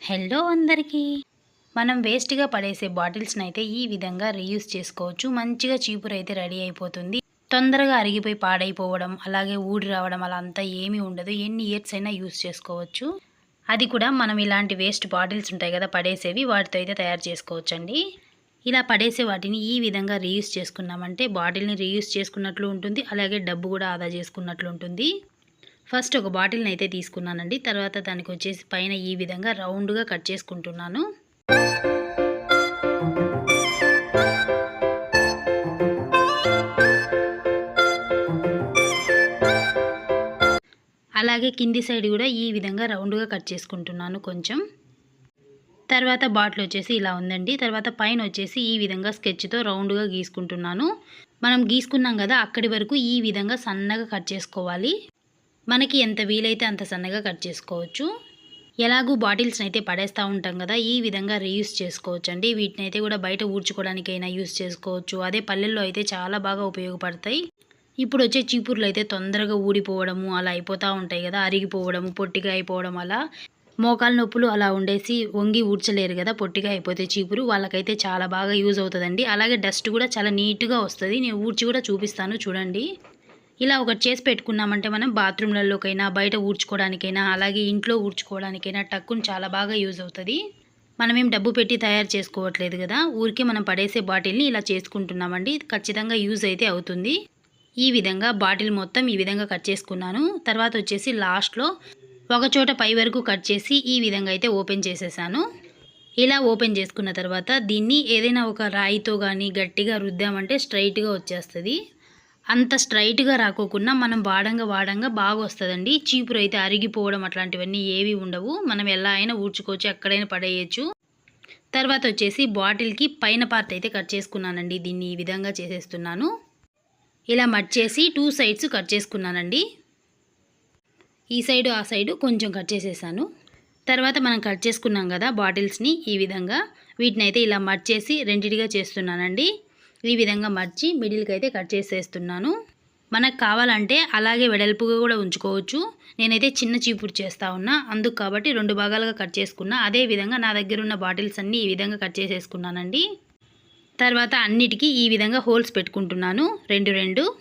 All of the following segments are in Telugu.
హలో అందరికీ. మనం వేస్ట్గా పడేసే బాటిల్స్ని అయితే ఈ విధంగా రీయూస్ చేసుకోవచ్చు. మంచిగా చీపురు అయితే రెడీ అయిపోతుంది. తొందరగా అరిగిపోయి పాడైపోవడం అలాగే ఊడి రావడం అలా అంతా ఏమీ ఉండదు. ఎన్ని ఇయర్స్ అయినా యూస్ చేసుకోవచ్చు. అది కూడా మనం ఇలాంటి వేస్ట్ బాటిల్స్ ఉంటాయి కదా పడేసేవి వాటితో అయితే తయారు చేసుకోవచ్చండి. ఇలా పడేసే వాటిని ఈ విధంగా రీయూస్ చేసుకున్నామంటే బాటిల్ని రీయూస్ చేసుకున్నట్లు ఉంటుంది అలాగే డబ్బు కూడా ఆదా చేసుకున్నట్లు ఉంటుంది. ఫస్ట్ ఒక బాటిల్ని అయితే తీసుకున్నానండి. తర్వాత దానికి వచ్చేసి పైన ఈ విధంగా రౌండ్గా కట్ చేసుకుంటున్నాను. అలాగే కింది సైడ్ కూడా ఈ విధంగా రౌండ్గా కట్ చేసుకుంటున్నాను కొంచెం. తర్వాత బాటిల్ వచ్చేసి ఇలా ఉందండి. తర్వాత పైన వచ్చేసి ఈ విధంగా స్కెచ్తో రౌండ్గా గీసుకుంటున్నాను. మనం గీసుకున్నాం కదా అక్కడి వరకు ఈ విధంగా సన్నగా కట్ చేసుకోవాలి. మనకి ఎంత వీలైతే అంత సన్నగా కట్ చేసుకోవచ్చు. ఎలాగూ బాటిల్స్ని అయితే పడేస్తూ ఉంటాం కదా ఈ విధంగా రీయూస్ చేసుకోవచ్చు అండి వీటిని అయితే కూడా బయట ఊడ్చుకోవడానికైనా యూస్ చేసుకోవచ్చు. అదే పల్లెల్లో అయితే చాలా బాగా ఉపయోగపడతాయి. ఇప్పుడు వచ్చే చీపుర్లు అయితే తొందరగా ఊడిపోవడము అలా అయిపోతూ ఉంటాయి కదా అరిగిపోవడము పొట్టిగా అయిపోవడం అలా. మోకాలు నొప్పులు అలా ఉండేసి వంగి ఊడ్చలేరు కదా పొట్టిగా అయిపోతే చీపురు. వాళ్ళకైతే చాలా బాగా యూజ్ అవుతుందండి. అలాగే డస్ట్ కూడా చాలా నీట్గా వస్తుంది. నేను ఊడ్చి కూడా చూపిస్తాను చూడండి. ఇలా ఒకటి చేసి పెట్టుకున్నామంటే మనం బాత్రూమ్లలోకైనా బయట ఊడ్చుకోవడానికైనా అలాగే ఇంట్లో ఊడ్చుకోవడానికైనా టక్కుని చాలా బాగా యూజ్ అవుతుంది. మనం ఏం డబ్బు పెట్టి తయారు చేసుకోవట్లేదు కదా ఊరికే మనం పడేసే బాటిల్ని ఇలా చేసుకుంటున్నామండి. ఖచ్చితంగా యూజ్ అయితే అవుతుంది. ఈ విధంగా బాటిల్ మొత్తం ఈ విధంగా కట్ చేసుకున్నాను. తర్వాత వచ్చేసి లాస్ట్లో ఒకచోట పై వరకు కట్ చేసి ఈ విధంగా అయితే ఓపెన్ చేసేసాను. ఇలా ఓపెన్ చేసుకున్న తర్వాత దీన్ని ఏదైనా ఒక రాయితో కానీ గట్టిగా రుద్దామంటే స్ట్రైట్గా వచ్చేస్తుంది. అంత స్ట్రైట్గా రాకోకుండా మనం వాడంగా వాడంగా బాగా వస్తుందండి చీపురు అయితే అరిగిపోవడం అట్లాంటివన్నీ ఏవి ఉండవు. మనం ఎలా అయినా ఊడ్చుకోవచ్చు ఎక్కడైనా పడేయచ్చు. తర్వాత వచ్చేసి బాటిల్కి పైన పార్ట్ అయితే కట్ చేసుకున్నానండి. దీన్ని ఈ విధంగా చేసేస్తున్నాను. ఇలా మట్ చేసి టూ సైడ్స్ కట్ చేసుకున్నానండి. ఈ సైడు ఆ సైడు కొంచెం కట్ చేసేసాను. తర్వాత మనం కట్ చేసుకున్నాం కదా బాటిల్స్ని ఈ విధంగా. వీటిని అయితే ఇలా మట్ చేసి రెండిటిగా చేస్తున్నానండి. ఈ విధంగా మర్చి మిడిల్కి అయితే కట్ చేసేస్తున్నాను. మనకు కావాలంటే అలాగే వెడల్పుగా కూడా ఉంచుకోవచ్చు. నేనైతే చిన్న చీపుడు చేస్తా ఉన్నా. అందుకు కాబట్టి రెండు భాగాలుగా కట్ చేసుకున్నా. అదే విధంగా నా దగ్గర ఉన్న బాటిల్స్ అన్నీ ఈ విధంగా కట్ చేసేసుకున్నానండి. తర్వాత అన్నిటికీ ఈ విధంగా హోల్స్ పెట్టుకుంటున్నాను. రెండు రెండు.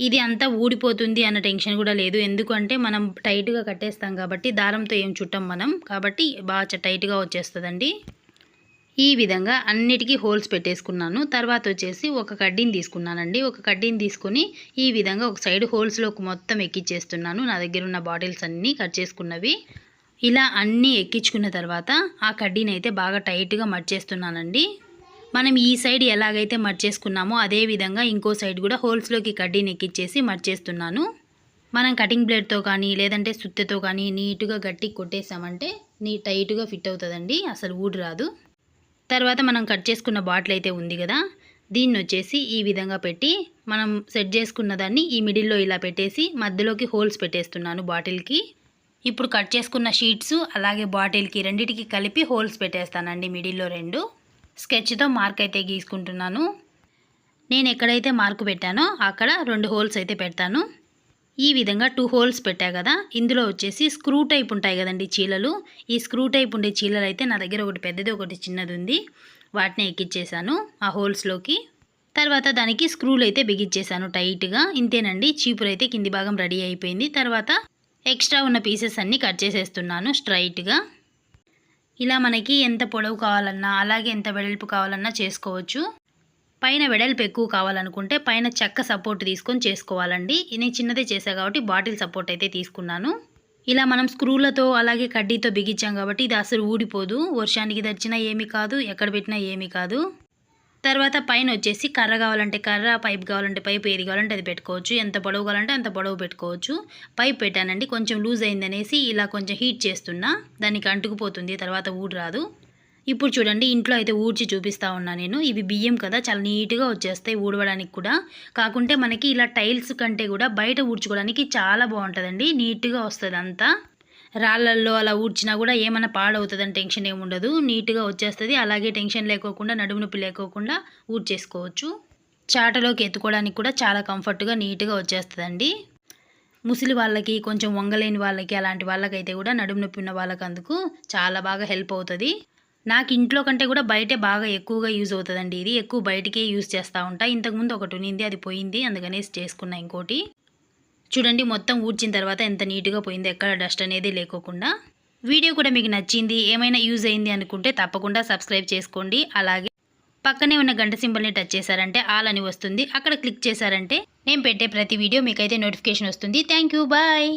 ఇది అంతా ఊడిపోతుంది అన్న టెన్షన్ కూడా లేదు. ఎందుకంటే మనం టైట్గా కట్టేస్తాం కాబట్టి దారంతో ఏం చుట్టాం మనం. కాబట్టి బాగా టైట్గా వచ్చేస్తుందండి. ఈ విధంగా అన్నిటికీ హోల్స్ పెట్టేసుకున్నాను. తర్వాత వచ్చేసి ఒక కడ్డీని తీసుకున్నానండి. ఒక కడ్డీని తీసుకొని ఈ విధంగా ఒక సైడ్ హోల్స్లోకి మొత్తం ఎక్కిచ్చేస్తున్నాను. నా దగ్గర ఉన్న బాటిల్స్ అన్నీ కట్ చేసుకున్నవి. ఇలా అన్నీ ఎక్కించుకున్న తర్వాత ఆ కడ్డీని అయితే బాగా టైట్గా మర్చేస్తున్నానండి మనం ఈ సైడ్ ఎలాగైతే మర్చేసుకున్నామో అదే విధంగా ఇంకో సైడ్ కూడా హోల్స్లోకి కడ్డీని ఎక్కిచ్చేసి మర్చేస్తున్నాను మనం కటింగ్ బ్లేడ్తో కానీ లేదంటే సుత్తెతో కానీ నీట్గా గట్టి కొట్టేసామంటే నీ టైట్గా ఫిట్ అవుతుందండి. అసలు ఊడి రాదు తర్వాత మనం కట్ చేసుకున్న బాటిల్ అయితే ఉంది కదా దీన్ని వచ్చేసి ఈ విధంగా పెట్టి మనం సెట్ చేసుకున్న దాన్ని ఈ మిడిల్లో ఇలా పెట్టేసి మధ్యలోకి హోల్స్ పెట్టేస్తున్నాను బాటిల్కి. ఇప్పుడు కట్ చేసుకున్న షీట్స్ అలాగే బాటిల్కి రెండిటికి కలిపి హోల్స్ పెట్టేస్తానండి మిడిల్లో రెండు. స్కెచ్తో మార్క్ అయితే గీసుకుంటున్నాను. నేను ఎక్కడైతే మార్కు పెట్టానో అక్కడ రెండు హోల్స్ అయితే పెడతాను. ఈ విధంగా టూ హోల్స్ పెట్టా కదా. ఇందులో వచ్చేసి స్క్రూ టైప్ ఉంటాయి కదండి చీలలు. ఈ స్క్రూ టైప్ ఉండే చీలలు అయితే నా దగ్గర ఒకటి పెద్దది ఒకటి చిన్నది ఉంది. వాటిని ఎక్కిచ్చేసాను ఆ హోల్స్లోకి తర్వాత దానికి స్క్రూలు అయితే బిగిచ్చేసాను టైట్గా. ఇంతేనండి చీపురు అయితే కింది భాగం రెడీ అయిపోయింది. తర్వాత ఎక్స్ట్రా ఉన్న పీసెస్ అన్నీ కట్ చేసేస్తున్నాను స్ట్రైట్గా. ఇలా మనకి ఎంత పొడవు కావాలన్నా అలాగే ఎంత వెడల్పు కావాలన్నా చేసుకోవచ్చు. పైన వెడల్పు ఎక్కువ కావాలనుకుంటే పైన చెక్క సపోర్ట్ తీసుకొని చేసుకోవాలండి. నేను చిన్నదే చేసా కాబట్టి బాటిల్ సపోర్ట్ అయితే తీసుకున్నాను. ఇలా మనం స్క్రూలతో అలాగే కడ్డీతో బిగించాం కాబట్టి ఇది అసలు ఊడిపోదు. వర్షానికి దచ్చినా ఏమీ కాదు ఎక్కడ పెట్టినా ఏమీ కాదు. తర్వాత పైన వచ్చేసి కర్ర కావాలంటే కర్ర పైప్ కావాలంటే పైప్ ఏది కావాలంటే అది పెట్టుకోవచ్చు. ఎంత పొడవు కావాలంటే అంత పొడవు పెట్టుకోవచ్చు. పైప్ పెట్టానండి కొంచెం లూజ్ అయిందనేసి ఇలా కొంచెం హీట్ చేస్తున్నా. దానికి అంటుకుపోతుంది తర్వాత ఊడి రాదు ఇప్పుడు చూడండి ఇంట్లో అయితే ఊడ్చి చూపిస్తా ఉన్నా నేను. ఇవి బియ్యం కదా చాలా నీట్గా వచ్చేస్తాయి ఊడవడానికి కూడా. కాకుంటే మనకి ఇలా టైల్స్ కంటే కూడా బయట ఊడ్చుకోవడానికి చాలా బాగుంటుందండి నీట్గా వస్తుంది అంతా రాళ్ళల్లో అలా ఊడ్చినా కూడా ఏమైనా పాడవుతుందని టెన్షన్ ఏమి ఉండదు. నీట్గా వచ్చేస్తుంది. అలాగే టెన్షన్ లేకోకుండా నడుము నొప్పి లేకోకుండా ఊడ్చేసుకోవచ్చు. చాటలోకి ఎత్తుకోవడానికి కూడా చాలా కంఫర్ట్గా నీట్గా వచ్చేస్తుందండి. ముసలి వాళ్ళకి కొంచెం వంగలేని వాళ్ళకి అలాంటి వాళ్ళకైతే కూడా నడుము నొప్పి ఉన్న వాళ్ళకి అందుకు చాలా బాగా హెల్ప్ అవుతుంది. నాకు ఇంట్లో కంటే కూడా బయటే బాగా ఎక్కువగా యూజ్ అవుతుందండి ఇది. ఎక్కువ బయటికే యూజ్ చేస్తూ ఉంటా. ఇంతకుముందు ఒకటి ఉన్నింది అది పోయింది. అందుకనేసి చేసుకున్నా ఇంకోటి. చూడండి మొత్తం ఊడ్చిన తర్వాత ఎంత నీట్గా పోయింది ఎక్కడ డస్ట్ అనేది లేకోకుండా. వీడియో కూడా మీకు నచ్చింది ఏమైనా యూజ్ అయింది అనుకుంటే తప్పకుండా సబ్స్క్రైబ్ చేసుకోండి. అలాగే పక్కనే ఉన్న గంట సింబల్ని టచ్ చేశారంటే ఆల్ అని వస్తుంది. అక్కడ క్లిక్ చేశారంటే నేను పెట్టే ప్రతి వీడియో మీకైతే నోటిఫికేషన్ వస్తుంది. Thank you bye.